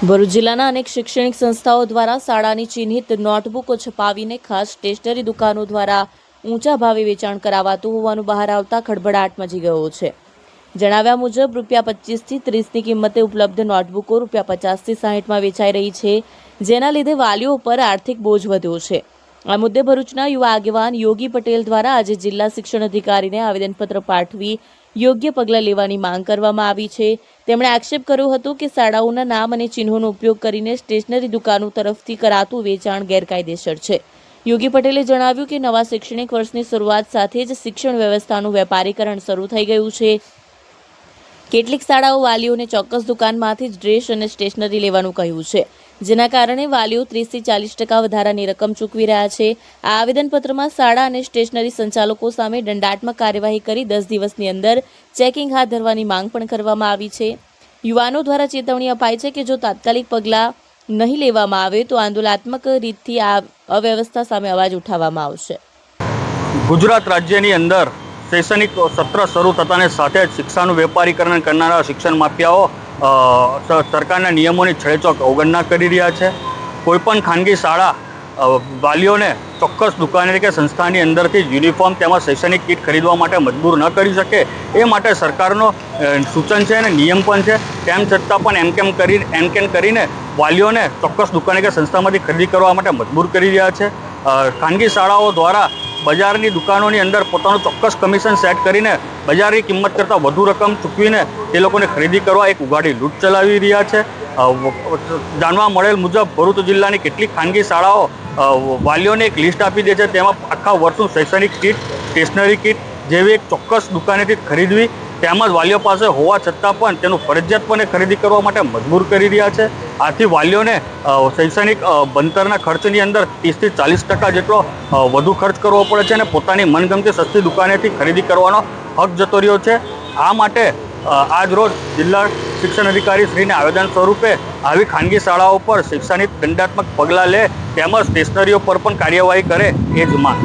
ભરૂચ જિલ્લાના અનેક શૈક્ષણિક સંસ્થાઓ દ્વારા શાળાની ચિહ્નિત નોટબુકો છપાવીને ખાસ સ્ટેશનરી દુકાનો દ્વારા ઊંચા ભાવે વેચાણ કરાવાતું હોવાનું બહાર આવતા ખળભળાટ મચી ગયો છે. જણાવ્યા મુજબ, રૂપિયા પચીસથી ત્રીસની કિંમતે ઉપલબ્ધ નોટબુકો રૂપિયા પચાસથી સાહીઠમાં વેચાઈ રહી છે, જેના લીધે વાલીઓ પર આર્થિક બોજ વધ્યો છે. આ મુદ્દે ભરૂચના યુવા આગેવાન યોગી પટેલ દ્વારા આજે જિલ્લા શિક્ષણ અધિકારીને આવેદનપત્ર પાઠવી યોગ્ય પગલાં લેવાની માંગ કરવામાં આવી છે. તેમણે આક્ષેપ કર્યો હતો કે શાળાઓના નામ અને ચિહ્નોનો ઉપયોગ કરીને સ્ટેશનરી દુકાનો તરફથી કરાતું વેચાણ ગેરકાયદેસર છે. યોગી પટેલે જણાવ્યું કે નવા શૈક્ષણિક વર્ષની શરૂઆત સાથે જ શિક્ષણ વ્યવસ્થાનું વેપારીકરણ શરૂ થઈ ગયું છે. કેટલીક શાળાઓ વાલીઓને ચોક્કસ દુકાનમાંથી જ ડ્રેસ અને સ્ટેશનરી લેવાનું કહ્યું છે. જેના કારણે વાલીઓ ત્રીસથી ચાલીસ ટકા વધારાની રકમ ચૂકવી રહ્યા છે. આ આવેદનપત્રમાં શાળા અને સ્ટેશનરી સંચાલકો સામે દંડાત્મક કાર્યવાહી કરી દસ દિવસની અંદર ચેકિંગ હાથ ધરવાની માંગ પણ કરવામાં આવી છે. યુવાનો દ્વારા ચેતવણી અપાઈ છે કે જો તાત્કાલિક પગલાં નહીં લેવામાં આવે તો આંદોલનાત્મક રીતથી આ અવ્યવસ્થા સામે અવાજ ઉઠાવવામાં આવશે. ગુજરાત રાજ્યની અંદર શૈક્ષણિક સત્ર શરૂ થતાની સાથે જ શિક્ષાનું વેપારીકરણ કરનારા શિક્ષણ માફિયાઓ સરકારના નિયમોની છળેચોક અવગણના કરી રહ્યા છે. કોઈપણ ખાનગી શાળા વાલીઓને ચોક્કસ દુકાને કે સંસ્થાની અંદરથી જ યુનિફોર્મ તેમજ શૈક્ષણિક કીટ ખરીદવા માટે મજબૂર ન કરી શકે. એ માટે સરકારનો સૂચન છે અને નિયમ પણ છે. તેમ છતાં પણ એમ કેમ કરી, એમ કેમ કરીને વાલીઓને ચોક્કસ દુકાને કે સંસ્થામાંથી ખરીદી કરવા માટે મજબૂર કરી રહ્યા છે. ખાનગી શાળાઓ દ્વારા બજારની દુકાનોની અંદર પોતાનું ચોક્કસ કમિશન સેટ કરીને બજારની કિંમત કરતાં વધુ રકમ ચૂકવીને તે લોકોને ખરીદી કરવા એક ઉગાડી લૂંટ ચલાવી રહ્યા છે. જાણવા મળેલ મુજબ ભરૂચ જિલ્લાની કેટલીક ખાનગી શાળાઓ વાલીઓને એક લિસ્ટ આપી દે છે. તેમાં આખા વર્ષનું શૈક્ષણિક કીટ સ્ટેશનરી કીટ જેવી એક ચોક્કસ દુકાનેથી ખરીદવી તેમજ વાલીઓ પાસે હોવા છતાં પણ તેનું ફરજિયાતપણે ખરીદી કરવા માટે મજબૂર કરી રહ્યા છે. આથી વાલીઓને શૈક્ષણિક બંતરના ખર્ચની અંદર ત્રીસથી ચાલીસ ટકા જેટલો વધુ ખર્ચ કરવો પડે છે અને પોતાની મનગમતી સસ્તી દુકાનેથી ખરીદી કરવાનો હક જતો રહ્યો છે. આ માટે આજ રોજ જિલ્લા શિક્ષણ અધિકારી શ્રીને આવેદન સ્વરૂપે આવી ખાનગી શાળાઓ પર શૈક્ષણિક દંડાત્મક પગલાં લે તેમજ સ્ટેશનરીઓ પર પણ કાર્યવાહી કરે એ જ માંગ.